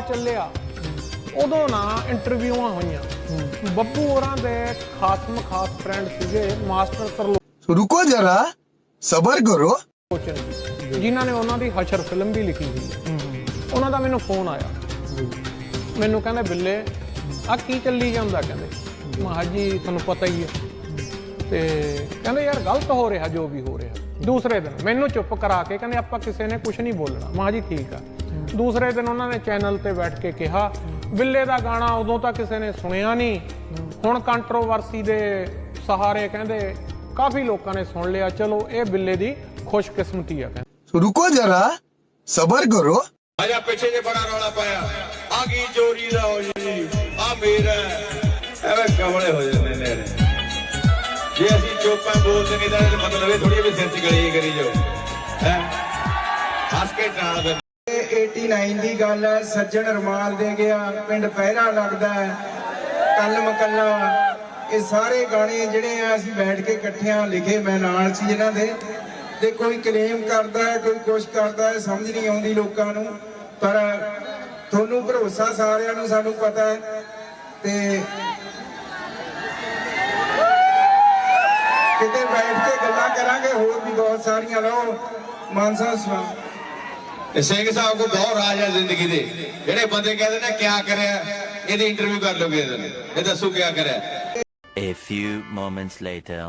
ਚੱਲਿਆ। ਉਦੋਂ ਨਾ ਇੰਟਰਵਿਊਆਂ ਹੋਈਆਂ। ਬੱਬੂ ਹੋਰਾਂ ਦੇ ਖਾਸ ਫਰੈਂਡ ਸੀਗੇ ਮਾਸਟਰ ਤਰਲੋ ਰੁਕੋ ਜਰਾ ਸਬਰ ਕਰੋ। ਜਿਨ੍ਹਾਂ ਨੇ ਉਹਨਾਂ ਦੀ ਹਸ਼ਰ ਫਿਲਮ ਵੀ ਲਿਖੀ ਸੀ। ਉਹਨਾਂ ਦਾ ਮੈਨੂੰ ਫੋਨ ਆਇਆ। ਮੈਨੂੰ ਕਹਿੰਦੇ ਬਿੱਲੇ ਆ ਕੀ ਚੱਲੀ ਜਾਂਦਾ? ਕਹਿੰਦੇ ਮਹਾਜ ਜੀ ਤੁਹਾਨੂੰ ਪਤਾ ਹੀ ਹੈ। ਤੇ ਕਹਿੰਦੇ ਯਾਰ ਗਲਤ ਹੋ ਰਿਹਾ ਜੋ ਵੀ ਹੋ ਰਿਹਾ। ਦੂਸਰੇ ਦਿਨ ਮੈਨੂੰ ਚੁੱਪ ਕਰਾ ਕੇ ਕਹਿੰਦੇ ਆਪਾਂ ਕਿਸੇ ਨੇ ਕੁਝ ਨਹੀਂ ਬੋਲਣਾ। ਮਹਾ ਜੀ ਠੀਕ ਆ। ਦੂਸਰੇ ਦਿਨ ਉਹਨਾਂ ਨੇ ਚੈਨਲ ਤੇ ਬੈਠ ਕੇ ਕਿਹਾ ਬਿੱਲੇ ਦਾ ਗਾਣਾ ਉਦੋਂ ਤਾਂ ਕਿਸੇ ਨੇ ਸੁਣਿਆ ਨਹੀਂ। ਹੁਣ ਕੰਟਰੋਵਰਸੀ ਦੇ ਸਹਾਰੇ ਕਹਿੰਦੇ ਕਾਫੀ ਲੋਕਾਂ ਨੇ ਸੁਣ ਲਿਆ ਚਲੋ ਇਹ ਵਿੱਲੇ ਦੀ ਖੁਸ਼ਕਿਸਮਤੀ ਆ ਰੁਕੋ ਜਰਾ ਸਬਰ ਕਰੋ। ਆਜਾ ਪਿੱਛੇ ਜੇ ਬੜਾ ਰੌਲਾ ਪਾਇਆ। ਆ ਕੀ ਚੋਰੀ ਦਾ ਹੋ ਜੀ? ਆ ਮੇਰਾ ਐਵੇਂ ਕਮਲੇ ਹੋ ਜਾਂਦੇ ਨੇ ਜੇ ਅਸੀਂ ਚੋਪਾਂ ਬੋਲਦੇ ਨਹੀਂ ਤਾਂ ਮਤਲਬ ਇਹ ਥੋੜੀ ਵੀ ਸਿਰ ਚ ਗਲੀ ਕਰੀ ਜਾਓ। ਹੈ? ਹੱਸ ਕੇ ਟਾਲ 89 ਦੀ ਗੱਲ ਹੈ, ਸੱਜਣ ਰਮਾਲ ਦੇ ਗਿਆ, ਪਿੰਡ ਪਹਿਰਾ ਲੱਗਦਾ ਹੈ, ਕੱਲ ਮਕੱਲਾ। ਇਹ ਸਾਰੇ ਗਾਣੇ ਜਿਹੜੇ ਆ, ਅਸੀਂ ਬੈਠ ਕੇ ਇਕੱਠਿਆਂ ਲਿਖੇ ਮੈਂ ਨਾਲ ਸੀ ਇਹਨਾਂ ਦੇ। ਤੇ ਕੋਈ ਕਲੇਮ ਕਰਦਾ ਹੈ, ਕੋਈ ਕੁਛ ਕਰਦਾ ਹੈ, ਸਮਝ ਨਹੀਂ ਆਉਂਦੀ ਲੋਕਾਂ ਨੂੰ। ਪਰ ਤੁਹਾਨੂੰ ਭਰੋਸਾ ਸਾਰਿਆਂ ਨੂੰ, ਸਾਨੂੰ ਪਤਾ ਹੈ। ਤੇ ਕਿਤੇ ਬੈਠ ਕੇ ਗੱਲਾਂ ਕਰਾਂਗੇ, ਹੋਰ ਵੀ ਬਹੁਤ ਸਾਰੀਆਂ, ਲਓ, ਮਾਨਸਾ ਸਵਾ ਇਹ ਸਿੰਘ ਸਾਹਿਬ ਕੋ ਬਹੁਤ ਰਾਜ ਹੈ ਜ਼ਿੰਦਗੀ ਦੇ। ਜਿਹੜੇ ਬੰਦੇ ਕਹਿੰਦੇ ਨੇ ਕਿਆ ਕਰਿਆ? ਇਹਦੀ ਇੰਟਰਵਿਊ ਕਰ ਲਓ ਕਿਸੇ ਇਹ ਦੱਸੋ ਕਿਆ ਕਰਿਆ? A few moments later.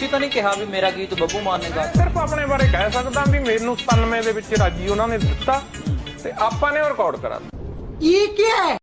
ਤੁਸੀਂ ਤਾਂ ਨਹੀਂ ਕਿਹਾ ਵੀ ਮੇਰਾ ਗੀਤ ਬੱਬੂ ਮਾਨ ਨੇ ਗਾ ਸਿਰਫ ਆਪਣੇ ਬਾਰੇ ਕਹਿ ਸਕਦਾ ਵੀ ਮੈਨੂੰ 97 ਦੇ ਵਿੱਚ ਰਾਜੀ ਉਹਨਾਂ ਨੇ ਦਿੱਤਾ ਤੇ ਆਪਾਂ ਨੇ ਰਿਕਾਰਡ ਕਰਾ ਇਹ ਕੀ ਹੈ?